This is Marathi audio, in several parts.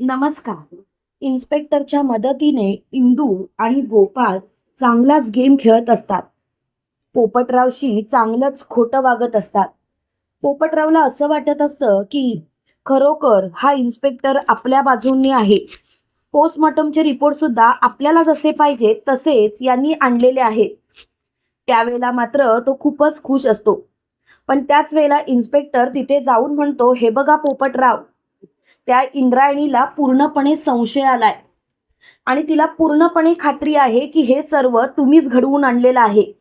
नमस्कार. इन्स्पेक्टरच्या मदतीने इंदू आणि गोपाळ चांगलाच गेम खेळत असतात. पोपटरावशी चांगलंच खोटं वागत असतात. पोपटरावला असं वाटत असतं की खरोखर हा इन्स्पेक्टर आपल्या बाजूंनी आहे. पोस्टमॉर्टमचे रिपोर्टसुद्धा आपल्याला जसे पाहिजे तसेच यांनी आणलेले आहेत त्यावेळेला मात्र तो खूपच खुश असतो. पण त्याच वेळेला इन्स्पेक्टर तिथे जाऊन म्हणतो हे बघा पोपटराव त्या इंद्रायणीला पूर्णपणे संशय आलाय. आणि तिला पूर्णपणे खात्री आहे की हे सर्व तुम्हीच घडवून आणलेलं आहे.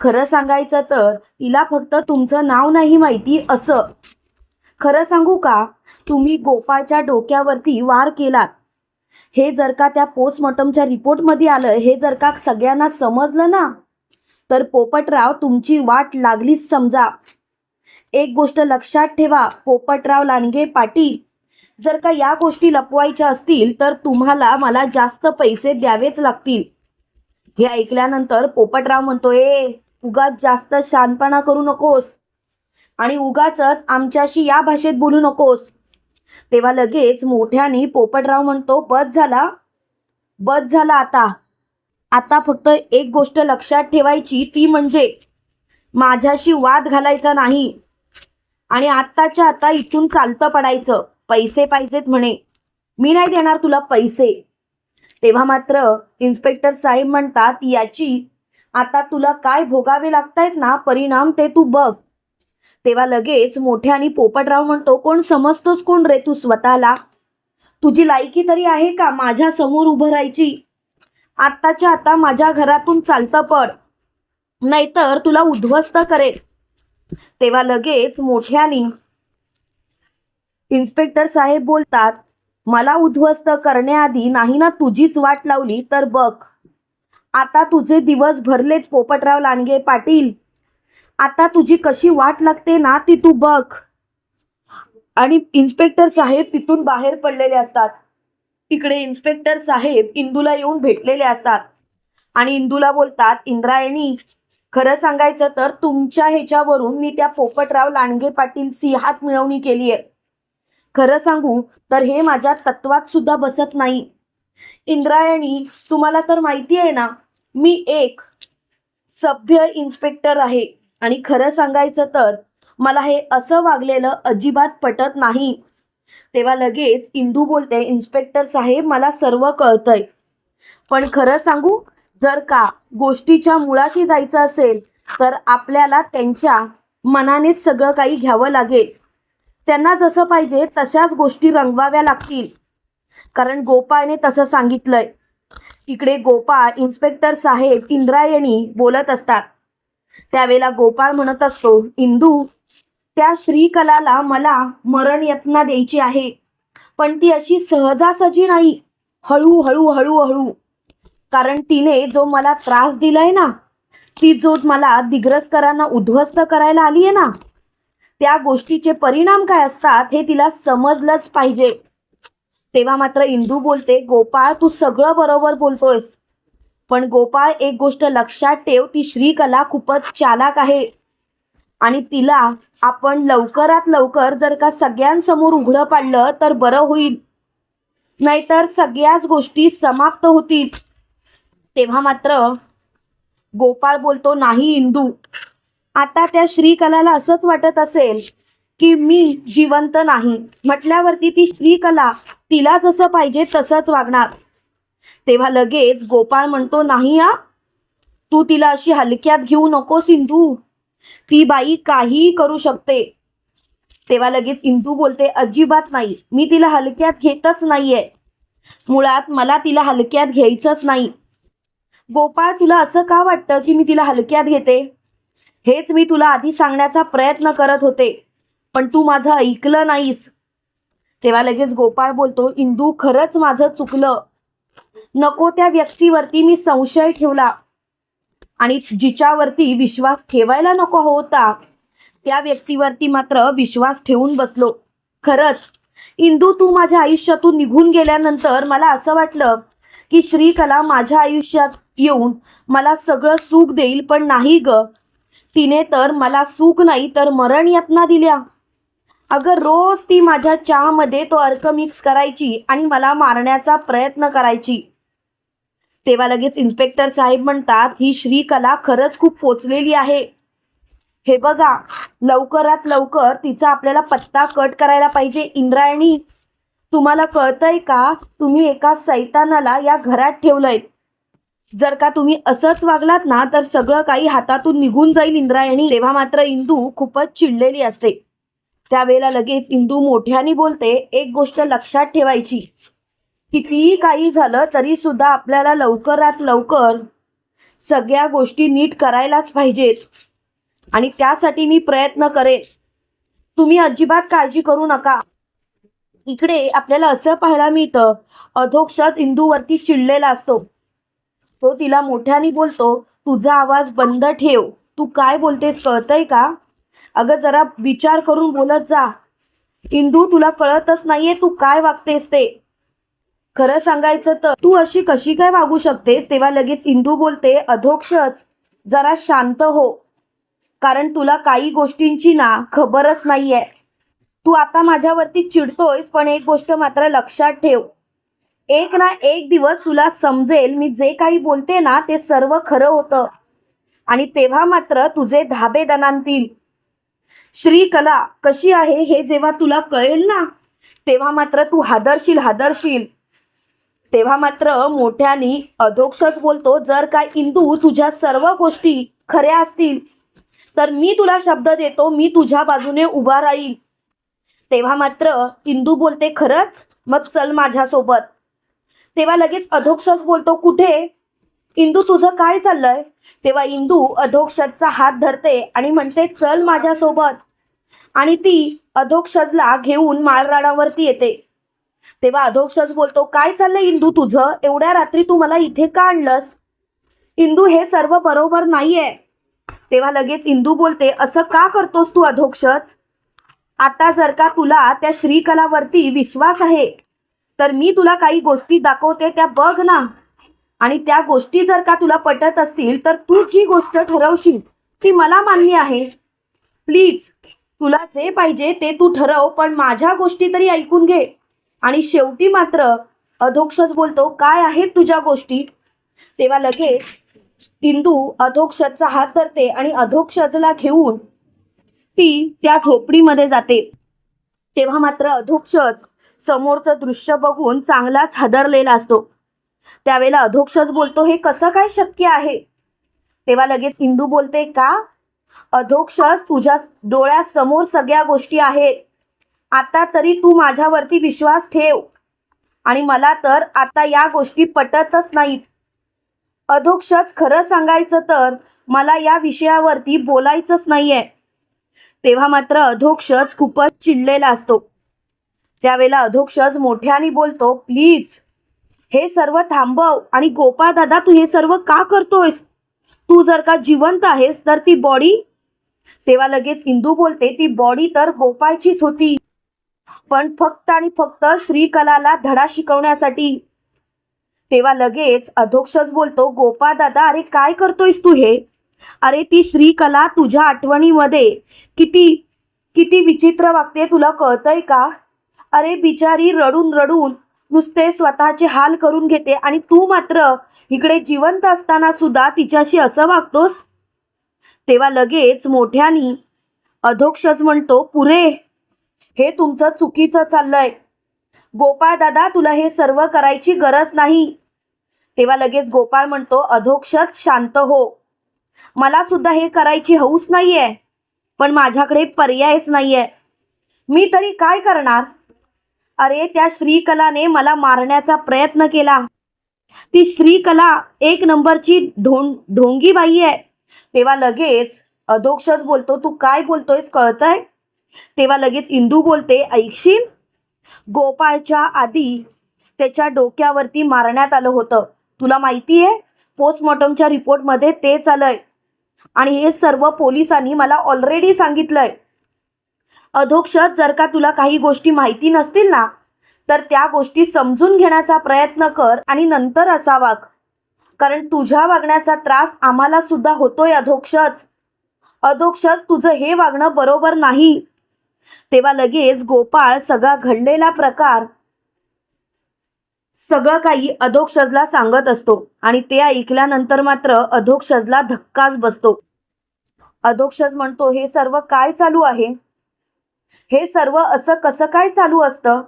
खरं सांगायचं तर तिला फक्त तुमचं नाव नाही माहिती असं. खरं सांगू का? तुम्ही गोपाळच्या डोक्यावरती वार केलात. हे जर का त्या पोस्टमॉर्टमच्या रिपोर्टमध्ये आलं हे जर का सगळ्यांना समजलं ना तर पोपटराव तुमची वाट लागलीच समजा. एक गोष्ट लक्षात ठेवा पोपटराव लांडगे पाटील जर का या गोष्टी लपवायच्या असतील तर तुम्हाला मला जास्त पैसे द्यावेच लागतील. हे ऐकल्यानंतर पोपटराव म्हणतो ए उगाच जास्त शानपणा करू नकोस. आणि उगाच आमच्याशी या भाषेत बोलू नकोस. तेव्हा लगेच मोठ्याने पोपटराव म्हणतो बस झाला. बस झाला आता. आता फक्त एक गोष्ट लक्षात ठेवायची ती म्हणजे माझ्याशी वाद घालायचा नाही. आणि आत्ताच्या आता इथून चालतं पडायचं. पैसे पाहिजेत म्हणे. मी नाही देणार तुला पैसे. तेव्हा मात्र इन्स्पेक्टर साहेब म्हणतात याची आता तुला काय भोगावे लागतायत ना परिणाम ते तू बघ. तेव्हा लगेच मोठ्याने पोपटराव म्हणतो कोण समजतोस कोण रे तू स्वतःला? तुझी लायकी तरी आहे का माझ्यासमोर उभं राहायची? आत्ताच्या आता माझ्या घरातून चालतं पड. नाहीतर तुला उद्ध्वस्त करेल. तेव्हा लगेच मोठ्याने इन्स्पेक्टर साहेब बोलतात मला उद्ध्वस्त करण्याआधी नाही ना तुझीच वाट लावली तर बघ. आता तुझे दिवस भरलेत पोपटराव लांडगे पाटील. आता तुझी कशी वाट लागते ना ती तू बघ. आणि इन्स्पेक्टर साहेब तिथून बाहेर पडलेले असतात. तिकडे इन्स्पेक्टर साहेब इंदूला येऊन भेटलेले असतात. आणि इंदूला बोलतात इंद्रायणी खरं सांगायचं तर तुमच्या ह्याच्यावरून मी त्या पोपटराव लांडगे पाटीलची हात मिळवणी केली आहे खरं सांगू तर हे माझ्या तत्वात सुद्धा बसत नाही. इंद्रायणी तुम्हाला तर माहिती आहे ना मी एक सभ्य इन्स्पेक्टर आहे. आणि खरं सांगायचं तर मला हे असं वागलेलं अजिबात पटत नाही. तेव्हा लगेच इंदू बोलते इन्स्पेक्टर साहेब मला सर्व कळतंय. पण खरं सांगू जर का गोष्टीच्या मुळाशी जायचं असेल तर आपल्याला त्यांच्या मनानेच सगळं काही घ्यावं लागेल. त्यांना जसं पाहिजे तशाच गोष्टी रंगवाव्या लागतील. कारण गोपाळने तसं सांगितलंय. इकडे गोपाळ इन्स्पेक्टर साहेब इंद्रायणी बोलत असतात. त्यावेळेला गोपाळ म्हणत असतो इंदू त्या श्रीकलाला मला मरण यत्ना द्यायची आहे. पण ती अशी सहजासहजी नाही. हळू हळू हळू हळू. कारण तिने जो मला त्रास दिलाय ना ती जो मला दिग्रजकरांना उद्ध्वस्त करायला आली आहे ना त्या गोष्टीचे परिणाम काय असतात हे तिला समजलंच पाहिजे. तेव्हा मात्र इंदू बोलते गोपाळ तू सगळं बरोबर बोलतोयस. पण गोपाळ एक गोष्ट लक्षात ठेव ती श्रीकला खूपच चालाक आहे. आणि तिला आपण लवकरात लवकर जर का सगळ्यांसमोर उघडं पाडलं तर बरं होईल. नाहीतर सगळ्याच गोष्टी समाप्त होतील. तेव्हा मात्र गोपाळ बोलतो नाही इंदू. आता त्या श्रीकलाला असंच वाटत असेल की मी जिवंत नाही. म्हटल्यावरती ती श्रीकला तिला जसं पाहिजे तसंच वागणार. तेव्हा लगेच गोपाळ म्हणतो नाही आ तू तिला अशी हलक्यात घेऊ नको सिंधू. ती बाई काहीही करू शकते. तेव्हा लगेच इंदू बोलते अजिबात नाही. मी तिला हलक्यात घेतच नाहीये. मुळात मला तिला हलक्यात घ्यायचंच नाही. गोपाळ तुला असं का वाटतं की मी तिला हलक्यात घेते? हेच मी तुला आधी सांगण्याचा प्रयत्न करत होते. पण तू माझं ऐकलं नाहीस. तेव्हा लगेच गोपाळ बोलतो इंदू खरंच माझं चुकलं. नको त्या व्यक्तीवरती मी संशय ठेवला. आणि जिच्यावरती विश्वास ठेवायला नको होता त्या व्यक्तीवरती मात्र विश्वास ठेवून बसलो. खरंच इंदू तू माझ्या आयुष्यातून निघून गेल्यानंतर मला असं वाटलं की श्रीकला माझ्या आयुष्यात येऊन मला सगळं सुख देईल पण नाही ग. तिने तर मला सुख नाही तर मरण यातना दिल्या. अगं रोज ती माझ्या चहामध्ये तो अर्क मिक्स करायची आणि मला मारण्याचा प्रयत्न करायची. तेव्हा लगेच इन्स्पेक्टर साहेब म्हणतात ही श्रीकला खरंच खूप पोचलेली आहे. हे बघा लवकरात लवकर तिचा आपल्याला पत्ता कट करायला पाहिजे इंद्रायणी. तुम्हाला कळतंय का? तुम्ही एका सैतानाला या घरात ठेवलंय जर का तुम्ही असंच वागलात ना तर सगळं काही हातातून निघून जाईल इंद्रायणी. तेव्हा मात्र इंदू खूपच चिडलेली असते. त्यावेळेला लगेच इंदू मोठ्याने बोलते एक गोष्ट लक्षात ठेवायची. कितीही काही झालं तरी सुद्धा आपल्याला लवकरात लवकर सगळ्या गोष्टी नीट करायलाच पाहिजेत. आणि त्यासाठी मी प्रयत्न करेन. तुम्ही अजिबात काळजी करू नका. इकडे आपल्याला असं पाहायला मिळतं अधोक्षच इंदूवरती चिडलेला असतो. तो तिला मोठ्याने बोलतो तुझा आवाज बंद ठेव. तू काय बोलतेस कळतंय का? अगं जरा विचार करून बोलत जा. इंदू तुला कळतच नाहीये तू काय वागतेस ते. खरं सांगायचं तर तू अशी कशी काय वागू शकतेस? तेव्हा लगेच इंदू बोलते अधोक्षच जरा शांत हो. कारण तुला काही गोष्टींची ना खबरच नाहीये. तू आता माझ्यावरती चिडतोयस पण एक गोष्ट मात्र लक्षात ठेव. एक ना एक दिवस तुला समजेल मी जे काही बोलते ना ते सर्व खरं होतं. आणि तेव्हा मात्र तुझे धाबे दणांतील. श्रीकला कशी आहे हे जेव्हा तुला कळेल ना तेव्हा मात्र तू हादरशील हादरशील. तेव्हा मात्र मोठ्यानी अधोक्षच बोलतो जर काय इंदू तुझ्या सर्व गोष्टी खऱ्या असतील तर मी तुला शब्द देतो मी तुझ्या बाजूने उभा राहील. तेव्हा मात्र इंदू बोलते खरंच? मग चल माझ्यासोबत. तेव्हा लगेच अधोक्षच बोलतो कुठे? इंदू तुझं काय चाललंय? तेव्हा इंदू अधोक्षजचा हात धरते आणि म्हणते चल माझ्यासोबत. आणि ती अधोक्षजला घेऊन माळराडावरती येते. तेव्हा अधोक्षज बोलतो काय चाललंय इंदू तुझं? एवढ्या रात्री तू मला इथे का आणलंस? इंदू हे सर्व बरोबर नाहीये. तेव्हा लगेच इंदू बोलते असं का करतोस तू अधोक्षज आता जर का तुला त्या श्रीकलावरती विश्वास आहे तर मी तुला काही गोष्टी दाखवते त्या बघ ना. आणि त्या गोष्टी जर का तुला पटत असतील तर तू जी गोष्ट ठरवशील ती मला मान्य आहे. प्लीज तुला जे पाहिजे ते तू ठरव पण माझ्या गोष्टी तरी ऐकून घे. आणि शेवटी मात्र अधोक्षच बोलतो काय आहेत तुझ्या गोष्टी? तेव्हा लगेच इंदू अधोक्षचा हात धरते आणि अधोक्षजला घेऊन ती त्या झोपडीमध्ये जाते. तेव्हा मात्र अधोक्षज समोरचं दृश्य बघून चांगलाच हादरलेला असतो. त्यावेळेला अधोक्षज बोलतो हे कसं काय शक्य आहे? तेव्हा लगेच इंदू बोलते का? अधोक्षस तुझ्या डोळ्यासमोर सगळ्या गोष्टी आहेत. आता तरी तू माझ्यावरती विश्वास ठेव. आणि मला तर आता या गोष्टी पटतच नाहीत. अधोक्षच खरं सांगायचं तर मला या विषयावरती बोलायचंच नाहीये. तेव्हा मात्र अधोक्षच खूपच चिडलेला असतो. त्यावेळेला अधोक्षज मोठ्याने बोलतो प्लीज हे सर्व थांबव आणि गोपाळ दादा तू हे सर्व का करतोयस? तू जर का जिवंत आहेस तर ती बॉडी तेव्हा लगेच इंदू बोलते ती बॉडी तर गोपाळचीच होती. पण फक्त आणि फक्त श्रीकलाला धडा शिकवण्यासाठी. तेव्हा लगेच अधोक्षच बोलतो गोपाळ दादा अरे काय करतोयस तू हे? अरे ती श्रीकला तुझ्या आठवणीमध्ये किती किती विचित्र वागते तुला कळतंय का? अरे बिचारी रडून रडून नुसते स्वतःचे हाल करून घेते आणि तू मात्र इकडे जिवंत असताना सुद्धा तिच्याशी असं वागतोस? तेव्हा लगेच मोठ्यानी अधोक्षच म्हणतो पुरे हे तुमचं चुकीचं चाललंय. गोपाळ दादा तुला हे सर्व करायची गरज नाही. तेव्हा लगेच गोपाळ म्हणतो अधोक्षच शांत हो. मला सुद्धा हे करायची हौस नाहीये पण माझ्याकडे पर्यायच नाहीये. मी तरी काय करणार? अरे त्या श्रीकलाने मला मारण्याचा प्रयत्न केला. ती श्रीकला एक नंबरची ढोंग ढोंगी बाई आहे. तेव्हा लगेच अधोक्षच बोलतो तू काय बोलतोयस कळतंय? तेव्हा लगेच इंदू बोलते ऐकशील? गोपाळच्या आधी त्याच्या डोक्यावरती मारण्यात आलं होतं. तुला माहिती आहे पोस्टमॉर्टमच्या रिपोर्टमध्ये तेच आलंय. आणि हे सर्व पोलिसांनी मला ऑलरेडी सांगितलंय. अधोक्षज जर का तुला काही गोष्टी माहिती नसतील ना तर त्या गोष्टी समजून घेण्याचा प्रयत्न कर आणि नंतर असा वाग. कारण तुझ्या वागण्याचा त्रास आम्हाला सुद्धा होतोय अधोक्षच. अधोक्षच तुझं हे वागणं बरोबर नाही. तेव्हा लगेच गोपाळ सगळा घडलेला प्रकार सगळं काही अधोक्षजला सांगत असतो आणि ते ऐकल्यानंतर मात्र अधोक्षजला धक्काच बसतो. अधोक्षज म्हणतो हे सर्व काय चालू आहे? हे सर्व असं कसं काय चालू असतं?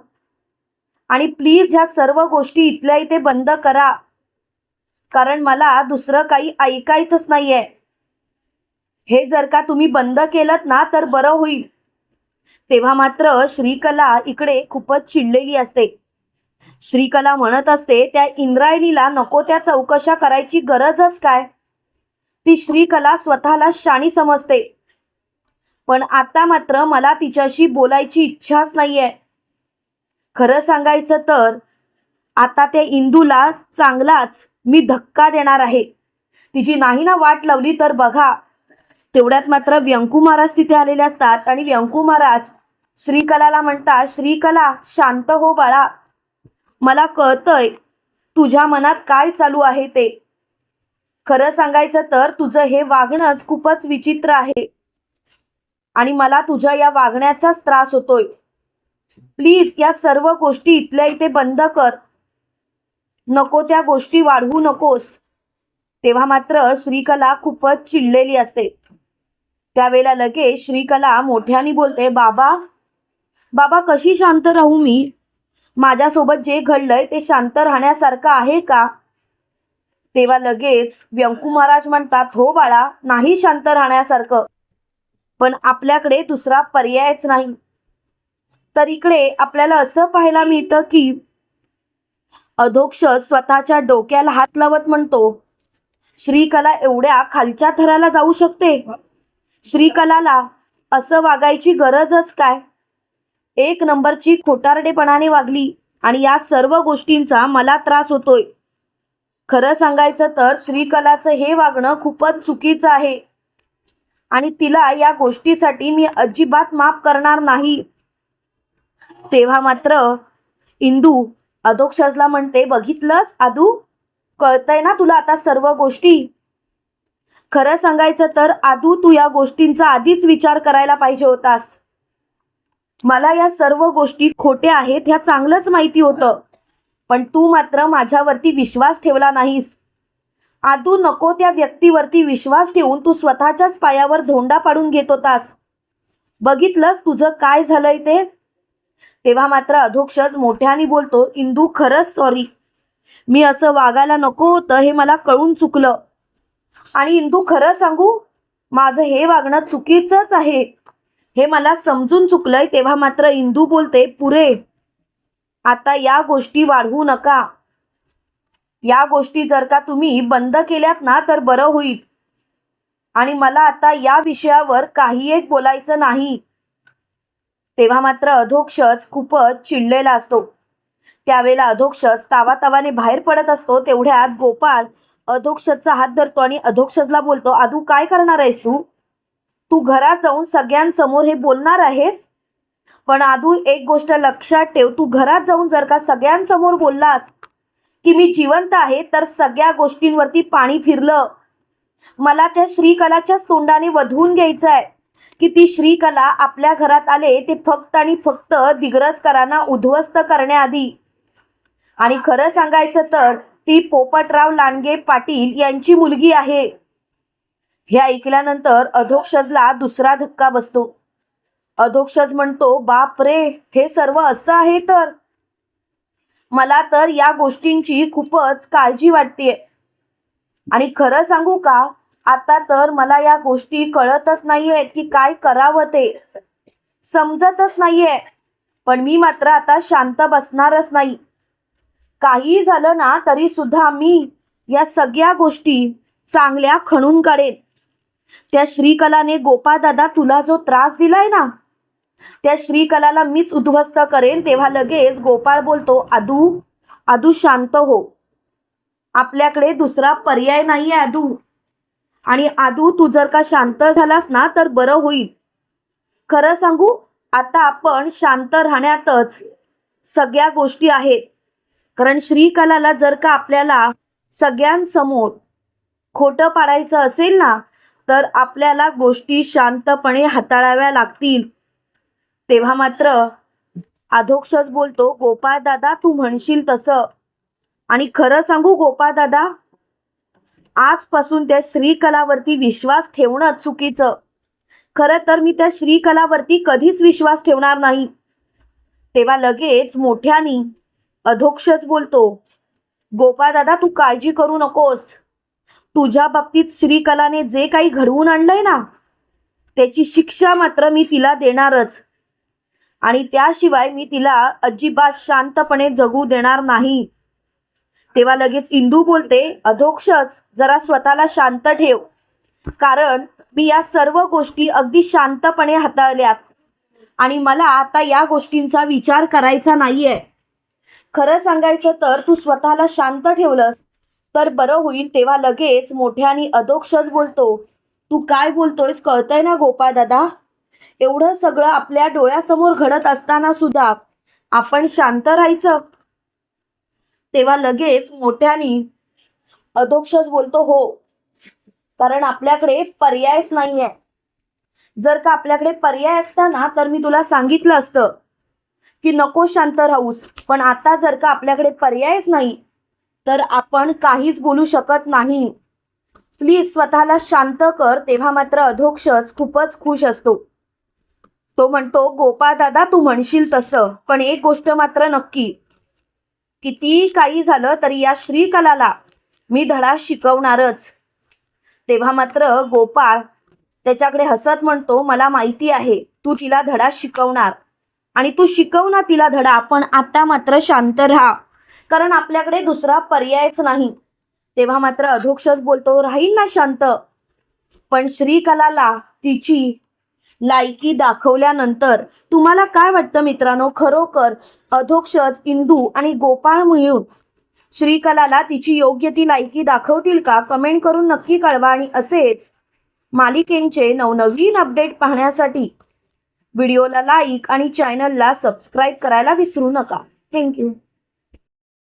आणि प्लीज ह्या सर्व गोष्टी इथल्या इथे बंद करा. कारण मला दुसरं काही ऐकायचंच नाहीये. हे जर का तुम्ही बंद केलं ना तर बरं होईल. तेव्हा मात्र श्रीकला इकडे खूपच चिडलेली असते. श्रीकला म्हणत असते त्या इंद्रायणीला नको त्या चौकशा करायची गरजच काय? ती श्रीकला स्वतःला शाणी समजते. पण आता मात्र मला तिच्याशी बोलायची इच्छाच नाही आहे खरं सांगायचं तर आता त्या इंदूला चांगलाच मी धक्का देणार आहे. तिची नाही ना वाट लावली तर बघा. तेवढ्यात मात्र व्यंकू महाराज तिथे आलेले असतात आणि व्यंकू महाराज श्रीकलाला म्हणतात श्रीकला शांत हो बाळा. मला कळतंय तुझ्या मनात काय चालू आहे ते. खरं सांगायचं तर तुझं हे वागणंच खूपच विचित्र आहे. आणि मला तुझ्या या वागण्याचाच त्रास होतोय. प्लीज या सर्व गोष्टी इथल्या इथे बंद कर. नको त्या गोष्टी वाढवू नकोस. तेव्हा मात्र श्रीकला खूपच चिडलेली असते. त्यावेळेला लगेच श्रीकला मोठ्याने बोलते बाबा बाबा कशी शांत राहू मी? माझ्यासोबत जे घडलंय ते शांत राहण्यासारखं आहे का? तेव्हा लगेच व्यंकू महाराज म्हणतात हो बाळा नाही शांत राहण्यासारखं. पण आपल्याकडे दुसरा पर्यायच नाही. तर इकडे आपल्याला असं पाहायला मिळतं की अधोक्ष स्वतःच्या डोक्याला हात लावत म्हणतो श्रीकला एवढ्या खालच्या थराला जाऊ शकते? श्रीकलाला असं वागायची गरजच काय? एक नंबरची खोटारडेपणाने वागली आणि या सर्व गोष्टींचा मला त्रास होतोय. खरं सांगायचं तर श्रीकलाचं हे वागणं खूपच चुकीचं आहे. आणि तिला या गोष्टीसाठी मी अजिबात माफ करणार नाही. तेव्हा मात्र इंदू अधोक्षजला म्हणते बघितलंस आदू? कळतंय ना तुला आता सर्व गोष्टी? खरं सांगायचं तर आदू तू या गोष्टींचा आधीच विचार करायला पाहिजे होतास. मला या सर्व गोष्टी खोट्या आहेत ह्या चांगलंच माहिती होतं. पण तू मात्र माझ्यावरती विश्वास ठेवला नाहीस. आदू नको त्या व्यक्तीवरती विश्वास ठेवून तू स्वतःच्याच पायावर धोंडा पाडून घेत होतास. बघितलंस तुझं काय झालंय ते? तेव्हा मात्र अधोक्षज मोठ्याने बोलतो इंदू खरंच सॉरी मी असं वागायला नको होतं हे मला कळून चुकलं. आणि इंदू खरं सांगू? माझं हे वागणं चुकीचंच आहे. हे मला समजून चुकलंय तेव्हा मात्र इंदू बोलते पुरे आता या गोष्टी वाढवू नका. या गोष्टी जर का तुम्ही बंद केल्यात ना तर बरं होईल. आणि मला आता या विषयावर काही एक बोलायचं नाही. तेव्हा मात्र अधोक्षच खूपच चिडलेला असतो. त्यावेळेला अधोक्षज तावातावाने बाहेर पडत असतो तेवढ्यात गोपाळ अधोक्षजचा हात धरतो आणि अधोक्षजला बोलतो आदू काय करणार आहेस तू? तू घरात जाऊन सगळ्यांसमोर हे बोलणार आहेस? पण आदू एक गोष्ट लक्षात ठेव तू घरात जाऊन जर का सगळ्यांसमोर बोललास की मी जिवंत आहे तर सगळ्या गोष्टींवरती पाणी फिरलं. मला त्या श्रीकलाच्याच तोंडाने वधवून घ्यायचं आहे की ती श्रीकला आपल्या घरात आले ते फक्त आणि फक्त दिग्रजकरांना उद्ध्वस्त करण्याआधी. आणि खरं सांगायचं तर ती पोपटराव लांडगे पाटील यांची मुलगी आहे. हे ऐकल्यानंतर अधोक्षजला दुसरा धक्का बसतो. अधोक्षज म्हणतो बाप रे हे सर्व असं आहे तर? मला तर या गोष्टींची खूपच काळजी वाटते आणि खरं सांगू का आता तर मला या गोष्टी कळतच नाहीये की काय करावं ते. समजतच नाहीये. पण मी मात्र आता शांत बसणारच नाही. काही झालं ना तरी सुद्धा मी या सगळ्या गोष्टी चांगल्या खणून काढेन. त्या श्रीकलाने गोपादादा तुला जो त्रास दिलाय ना त्या श्रीकलाला मीच उद्ध्वस्त करेन तेव्हा लगेच गोपाळ बोलतो आदू आदू शांत हो. आपल्याकडे दुसरा पर्याय नाही आहे आदू. आणि आदू तू जर का शांत झालास ना तर बरं होईल. खरं सांगू आता आपण शांत राहण्यातच सगळ्या गोष्टी आहेत. कारण श्रीकलाला जर का आपल्याला सगळ्यांसमोर खोटं पाडायचं असेल ना तर आपल्याला गोष्टी शांतपणे हाताळाव्या लागतील. तेव्हा मात्र अधोक्षच बोलतो गोपाळ दादा तू म्हणशील तसं. आणि खरं सांगू गोपाळ दादा आजपासून त्या श्रीकलावरती विश्वास ठेवणं चुकीचं. खरं तर मी त्या श्रीकलावरती कधीच विश्वास ठेवणार नाही. तेव्हा लगेच मोठ्यानी अधोक्षच बोलतो गोपाळ दादा तू काळजी करू नकोस. तुझ्या बाबतीत श्रीकलाने जे काही घडवून आणलंय ना त्याची शिक्षा मात्र मी तिला देणारच. आणि त्याशिवाय मी तिला अजिबात शांतपणे जगू देणार नाही. तेव्हा लगेच इंदू बोलते अधोक्षच जरा स्वतःला शांत ठेव. कारण मी या सर्व गोष्टी अगदी शांतपणे हाताळल्यात आणि मला आता या गोष्टींचा विचार करायचा नाहीये. खरं सांगायचं तर तू स्वतःला शांत ठेवलंस तर बरं होईल तेव्हा लगेच मोठ्याने अधोक्षच बोलतो. तू काय बोलतोयस कळतंय ना गोपाळ दादा? एवढं सगळं आपल्या डोळ्यासमोर घडत असताना सुद्धा आपण शांत राहायचं. तेव्हा लगेच मोठ्यानी अधोक्षच बोलतो हो कारण आपल्याकडे पर्यायच नाहीये. जर का आपल्याकडे पर्याय असता ना तर मी तुला सांगितलं असतं की नको शांत राहूस. पण आता जर का आपल्याकडे पर्यायच नाही तर आपण काहीच बोलू शकत नाही. प्लीज स्वतःला शांत कर तेव्हा मात्र अधोक्षच खूपच खुश असतो. तो म्हणतो गोपाळ दादा तू म्हणशील तसं. पण एक गोष्ट मात्र नक्की. किती काही झालं तरी या श्रीकलाला मी धडा शिकवणारच. तेव्हा मात्र गोपाळ त्याच्याकडे हसत म्हणतो मला माहिती आहे तू तिला धडा शिकवणार. आणि तू शिकव ना तिला धडा पण आता मात्र शांत राहा. कारण आपल्याकडे दुसरा पर्यायच नाही. तेव्हा मात्र अधोक्षच बोलतो राहील ना शांत. पण श्रीकलाला तिची लायकी दाखवल्यानंतर तुम्हाला काय वाटतं मित्रांनो? खरोखर अधोक्षच इंदू आणि गोपाळ मिळून श्रीकलाला तिची योग्य ती लायकी दाखवतील का? कमेंट करून नक्की कळवा आणि असेच मालिकेंचे नवनवीन अपडेट पाहण्यासाठी व्हिडिओला लाईक आणि चॅनलला सबस्क्राईब करायला विसरू नका. थँक्यू.